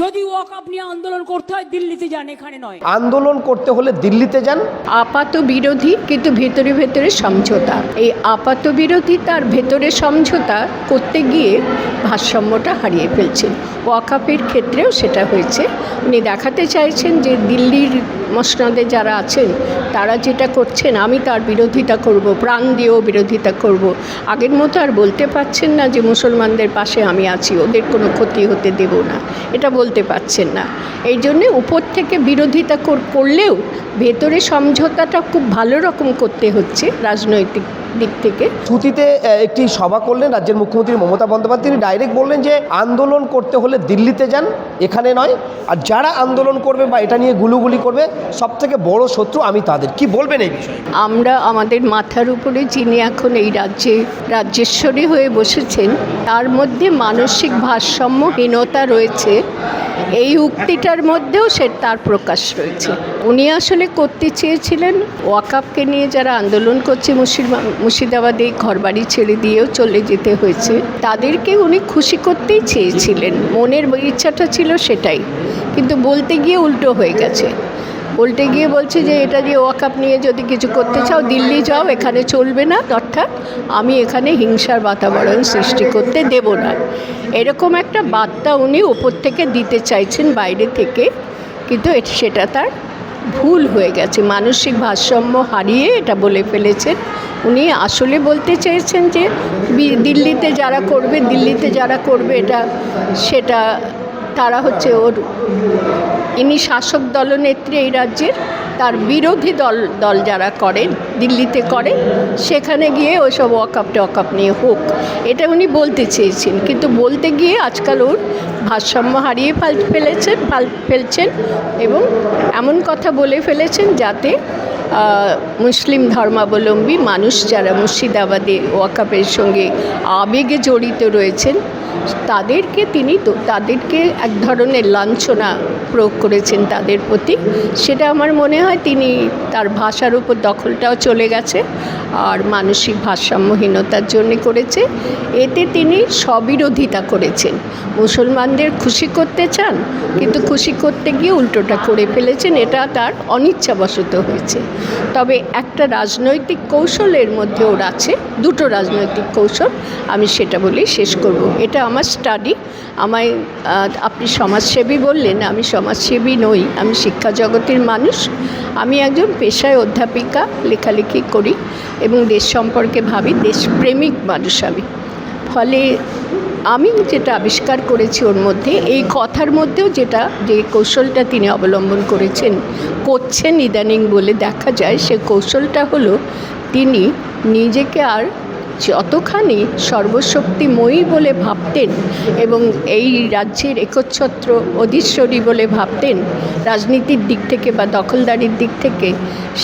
যদি ওয়াকআপ নিয়ে আন্দোলন করতে হয় দিল্লিতে যান এখানে নয়। আন্দোলন করতে হলে দিল্লিতে যান। আপাত বিরোধী কিন্তু ভেতরে ভেতরে সমঝোতা। এই আপাত বিরোধী তার ভেতরে সমঝোতা করতে গিয়ে ভারসাম্যটা হারিয়ে ফেলছেন ওয়াকাপের ক্ষেত্রেও সেটা হয়েছে। উনি দেখাতে চাইছেন যে দিল্লির মসনাদে যারা আছেন তারা যেটা করছেন, আমি তার বিরোধিতা করব, প্রাণ দিয়েও বিরোধিতা করব। আগের মতো আর বলতে পারছেন না যে মুসলমানদের পাশে আমি আছি, ওদের কোনো ক্ষতি হতে দেব না। এটা বলতে পারছেন না। এই জন্যে উপর থেকে বিরোধিতা করলেও ভেতরে সমঝোতাটা খুব ভালো রকম করতে হচ্ছে রাজনৈতিক দিক থেকে। ছুটিতে একটি সভা করলেন রাজ্যের মুখ্যমন্ত্রী মমতা বন্দ্যোপাধ্যায়। তিনি ডাইরেক্ট বললেন যে আন্দোলন করতে হলে দিল্লিতে যান এখানে নয়। আর যারা আন্দোলন করবে বা এটা নিয়ে গুলুগুলি করবে সব থেকে বড় শত্রু আমি তাদের। কি বলবেন এই বিষয়ে? আমরা আমাদের মাথার উপরে যিনি এখন এই রাজ্যে রাজ্যেশ্বরী হয়ে বসেছেন তার মধ্যে মানসিক ভারসাম্যহীনতা রয়েছে। এই উক্তিটার মধ্যেও সে তার প্রকাশ রয়েছে। উনি আসলে করতে চেয়েছিলেন ওয়াকাপকে নিয়ে যারা আন্দোলন করছে মুর্শিদা মুর্শিদাবাদে ঘরবাড়ি ছেড়ে দিয়েও চলে যেতে হয়েছে, তাদেরকে উনি খুশি করতেই চেয়েছিলেন। মনের ইচ্ছাটা ছিল সেটাই, কিন্তু বলতে গিয়ে উল্টো হয়ে গেছে। উল্টে গিয়ে বলছে যে এটা দিয়ে ওয়াকাপ নিয়ে যদি কিছু করতে চাও, দিল্লি যাও, এখানে চলবে না। অর্থাৎ আমি এখানে হিংসার বাতাবরণ সৃষ্টি করতে দেব না। এরকম একটা বার্তা উনি ওপর থেকে দিতে চাইছেন বাইরে থেকে, কিন্তু সেটা তার ভুল হয়ে গেছে। মানসিক ভারসাম্য হারিয়ে এটা বলে ফেলেছেন। উনি আসলে বলতে চেয়েছেন যে দিল্লিতে যারা করবে, দিল্লিতে যারা করবে এটা, সেটা তারা হচ্ছে ওর, ইনি শাসক দলনেত্রী এই রাজ্যের, তার বিরোধী দল দল যারা করেন দিল্লিতে করেন সেখানে গিয়ে ওইসব ওয়াকাপ টকাপ নিয়ে হোক, এটা উনি বলতে চেয়েছেন। কিন্তু বলতে গিয়ে আজকাল ওর ভারসাম্য হারিয়ে ফেল, ফেলেছেন, ফাল- ফেলছেন এবং এমন কথা বলে ফেলেছেন যাতে মুসলিম ধর্মাবলম্বী মানুষ যারা মুর্শিদাবাদে ওয়াকাপের সঙ্গে আবেগে জড়িত রয়েছেন, তাদেরকে তিনি তো, তাদেরকে এক ধরনের লাঞ্ছনা প্রয়োগ করেছেন তাদের প্রতি। সেটা আমার মনে হয় তিনি তার ভাষার উপর দখলটাও চলে গেছে আর মানসিক ভারসাম্যহীনতার জন্য করেছে। এতে তিনি স্ববিরোধিতা করেছেন। মুসলমানদের খুশি করতে চান, কিন্তু খুশি করতে গিয়ে উল্টোটা করে ফেলেছেন, এটা তার অনিচ্ছাবশত হয়েছে। তবে একটা রাজনৈতিক কৌশলের মধ্যে ওর আছে, দুটো রাজনৈতিক কৌশল, আমি সেটা বলেই শেষ করব। এটা আমার স্টাডি, আমায় আপনি সমাজসেবী বললেন, আমি সমাজসেবী নই, আমি শিক্ষা জগতের মানুষ, আমি একজন পেশায় অধ্যাপিকা, লেখালেখি করি এবং দেশ সম্পর্কে ভাবি, দেশপ্রেমিক মানুষ আমি। ফলে আমি যেটা আবিষ্কার করেছি ওর মধ্যে, এই কথার মধ্যেও যেটা, যে কৌশলটা তিনি অবলম্বন করেছেন, করছেন ইদানিং বলে দেখা যায়, সে কৌশলটা হলো তিনি নিজেকে আর যতখানি সর্বশক্তিময়ী বলে ভাবতেন এবং এই রাজ্যের একচ্ছত্র অধীশ্বরী বলে ভাবতেন, রাজনীতির দিক থেকে বা দখলদারির দিক থেকে,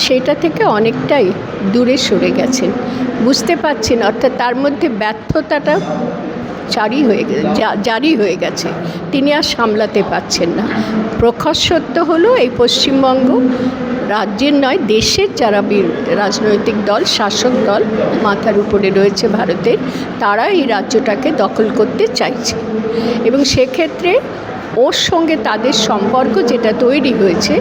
সেটা থেকে অনেকটাই দূরে সরে গেছেন। বুঝতে পারছেন, অর্থাৎ তার মধ্যে ব্যর্থতাটা জারি হয়ে জারি হয়ে গেছে। তিনি আর সামলাতে পারছেন না। প্রখর সত্য হলো, এই পশ্চিমবঙ্গ রাজ্যের নয়, দেশের যারা রাজনৈতিক দল, শাসক দল মাথার উপরে রয়েছে ভারতের তারা এই রাজ্যটাকে দখল করতে চাইছে। এবং সেক্ষেত্রে ওর সঙ্গে তাদের সম্পর্ক যেটা তৈরি হয়েছে,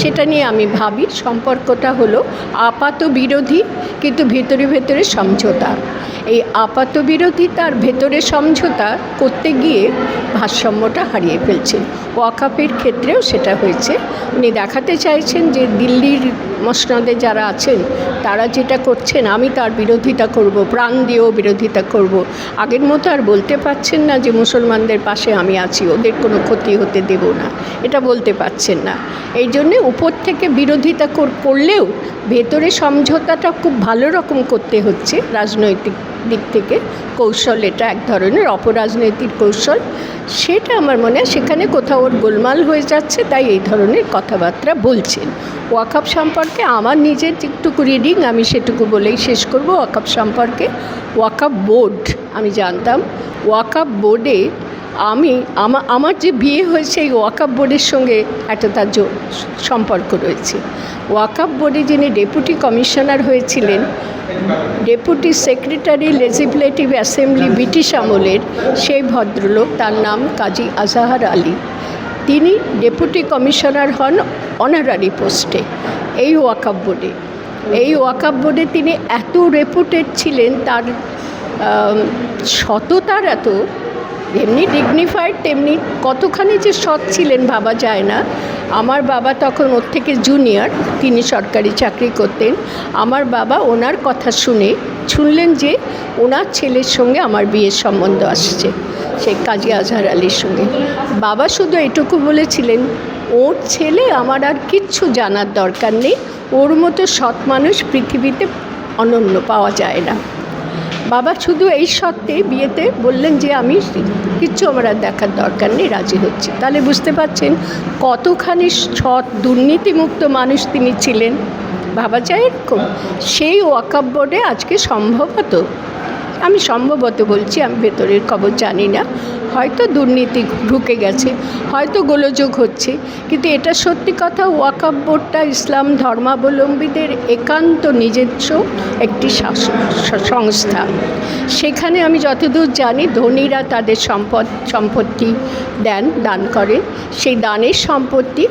সেটা নিয়ে আমি ভাবি। সম্পর্কটা হলো আপাত বিরোধী কিন্তু ভেতরে ভেতরে সমঝোতা। এই আপাত বিরোধী তার ভেতরে সমঝোতা করতে গিয়ে ভারসাম্যটা হারিয়ে ফেলছেন। ওয়াকাপের ক্ষেত্রেও সেটা হয়েছে। উনি দেখাতে চাইছেন যে দিল্লির মসনদে যারা আছেন, তারা যেটা করছেন, আমি তার বিরোধিতা করব, প্রাণ দিয়েও বিরোধিতা করব। আগের মতো আর বলতে পারছেন না যে মুসলমানদের পাশে আমি আছি, ওদের কোনো ক্ষতি হতে দেব না। এটা বলতে পারছেন না। এই জন্যে উপর থেকে বিরোধিতা কর- করলেও ভেতরে সমঝোতাটা খুব ভালো রকম করতে হচ্ছে রাজনৈতিক দিক থেকে। কৌশল এটা এক ধরনের অপরাজনৈতিক কৌশল। সেটা আমার মনে হয় সেখানে কোথাও ওর গোলমাল হয়ে যাচ্ছে, তাই এই ধরনের কথাবার্তা বলছেন। ওয়াকাপ সম্পর্কে আমার নিজের যেটুকু রিডিং আমি সেটুকু বলেই শেষ করব। ওয়াকাপ সম্পর্কে ওয়াকাপ বোর্ড আমি জানতাম। ওয়াকাপ বোর্ডে আমি, আমা- আমার যে বিয়ে হয়েছে এই ওয়াকাপ বোর্ডের সঙ্গে একটা তার সম্পর্ক রয়েছে। ওয়াকাপ বোর্ডে যিনি ডেপুটি কমিশনার হয়েছিলেন, deputy secretary legislative assembly British আমলের সেই ভদ্রলোক, তার নাম কাজী আজাহার আলী। তিনি ডেপুটি কমিশনার হন অনারারি পোস্টে, এই ওয়াকাব বোর্ডে। এই ওয়াকাব বোর্ডে তিনি এত রেপুটেড ছিলেন, তার সততার এত এমনি ডিগনিফাইড তেমনি কতখানি যে সৎ ছিলেন ভাবা যায় না। আমার বাবা তখন ওর থেকে জুনিয়র তিনি সরকারি চাকরি করতেন। আমার বাবা ওনার কথা শুনে শুনলেন যে ওনার ছেলের সঙ্গে আমার বিয়ের সম্বন্ধ আসছে, সেই কাজী আজহার আলীর সঙ্গে। বাবা শুধু এটুকু বলেছিলেন, ওর ছেলে আমার আর কিচ্ছু জানার দরকার নেই। ওর মতো সৎ মানুষ পৃথিবীতে অনন্য পাওয়া যায় না। বাবা শুধু এই সত্ত্বে বিয়েতে বললেন যে আমি কিচ্ছু আমার আর দেখার দরকার নেই, রাজি হচ্ছে। তাহলে বুঝতে পারছেন কতখানি সৎ, দুর্নীতিমুক্ত মানুষ তিনি ছিলেন। ভাবা যায় এরকম, সেই ওয়াকাব বোর্ডে আজকে সম্ভবত আমি সম্ভবত বলছি, আমি ভেতরের খবর জানি না। হয়তো দুর্নীতি ঢুকে গেছে, হয়তো গোলযোগ হচ্ছে, কিন্তু এটা সত্যি কথা ওয়াকাব বোর্ডটা ইসলাম ধর্মাবলম্বীদের একান্ত নিজস্ব একটি সংস্থা। সেখানে আমি যতদূর জানি, ধনীরা তাদের সম্পদ, সম্পত্তি দেন, দান করেন। সেই দানের সম্পত্তি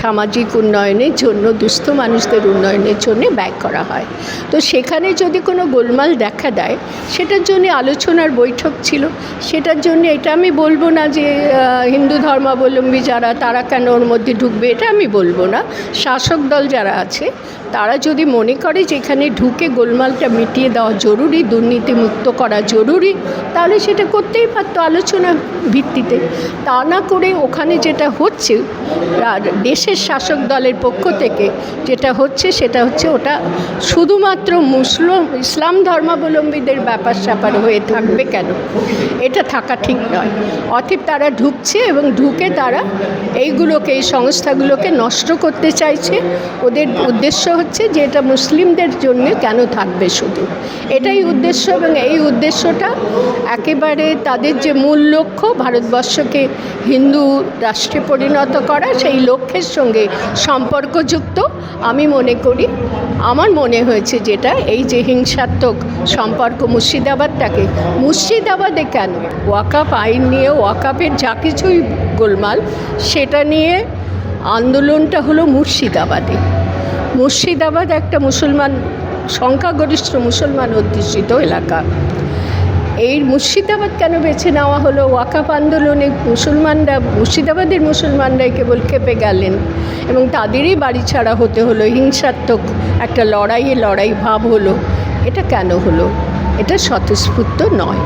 সামাজিক উন্নয়নের জন্য, দুস্থ মানুষদের উন্নয়নের জন্য ব্যয় করা হয়। তো সেখানে যদি কোনো গোলমাল দেখা দেয়, সেটার জন্য আলোচনার বৈঠক ছিল। সেটার জন্য এটা আমি বলব না যে হিন্দু ধর্মাবলম্বী যারা, তারা কেন ওর মধ্যে ঢুকবে, এটা আমি বলব না। শাসক দল যারা আছে তারা যদি মনে করে যে এখানে ঢুকে গোলমালটা মিটিয়ে দেওয়া জরুরি, দুর্নীতিমুক্ত করা জরুরি, তাহলে সেটা করতেই পারতো আলোচনা ভিত্তিতে। তা না করে ওখানে যেটা হচ্ছে দেশের শাসক দলের পক্ষ থেকে যেটা হচ্ছে সেটা হচ্ছে ওটা শুধুমাত্র মুসলিম, ইসলাম ধর্মাবলম্বীদের ব্যাপার স্যাপার হয়ে থাকবে কেন? এটা থাকা ঠিক নয়। অতএব তারা ঢুকছে এবং ঢুকে তারা এইগুলোকে, এই সংস্থাগুলোকে নষ্ট করতে চাইছে। ওদের উদ্দেশ্য হচ্ছে যে এটা মুসলিমদের জন্য কেন থাকবে শুধু? এটাই উদ্দেশ্য এবং এই উদ্দেশ্যটা একেবারে তাদের যে মূল লক্ষ্য ভারতবর্ষকে হিন্দু রাষ্ট্রে পরিণত করা, সেই লক্ষ্যের সঙ্গে সম্পর্কযুক্ত আমি মনে করি। আমার মনে হয়েছে যেটা এই যে হিংসাত্মক সম্পর্ক মুর্শিদাবাদটাকে, মুর্শিদাবাদে কেন? ওয়াকাপ আইন নিয়ে, ওয়াকাপের যা কিছুই গোলমাল, সেটা নিয়ে আন্দোলনটা হলো মুর্শিদাবাদে। মুর্শিদাবাদ একটা মুসলমান, সংখ্যাগরিষ্ঠ মুসলমান অধ্যুষিত এলাকা। এই মুর্শিদাবাদ কেন বেছে নেওয়া হলো? ওয়াকাপ আন্দোলনে মুসলমানরা, মুর্শিদাবাদের মুসলমানরাই কেবল খেপে গেলেন এবং তাদেরই বাড়ি ছাড়া হতে হলো। হিংসাত্মক একটা লড়াইয়ে লড়াই ভাব হলো। এটা কেন হলো? এটা স্বতঃস্ফূর্ত নয়।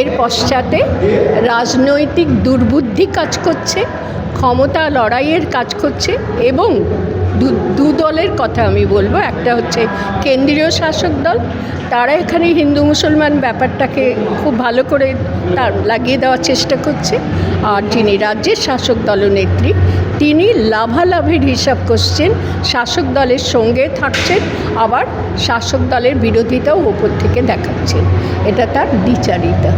এর পশ্চাতে রাজনৈতিক দুর্বুদ্ধি কাজ করছে, ক্ষমতা লড়াইয়ের কাজ করছে এবং দু দলের কথা আমি বলব। একটা হচ্ছে কেন্দ্রীয় শাসক দল, তারা এখানে হিন্দু মুসলমান ব্যাপারটাকে খুব ভালো করে তার লাগিয়ে দেওয়ার চেষ্টা করছে। আর যিনি রাজ্যের শাসক দলনেত্রী তিনি লাভালাভের হিসাব করছেন, শাসক দলের সঙ্গে থাকছেন, আবার শাসক দলের বিরোধিতাও ওপর থেকে দেখাচ্ছেন। এটা তার দ্বিচারিতা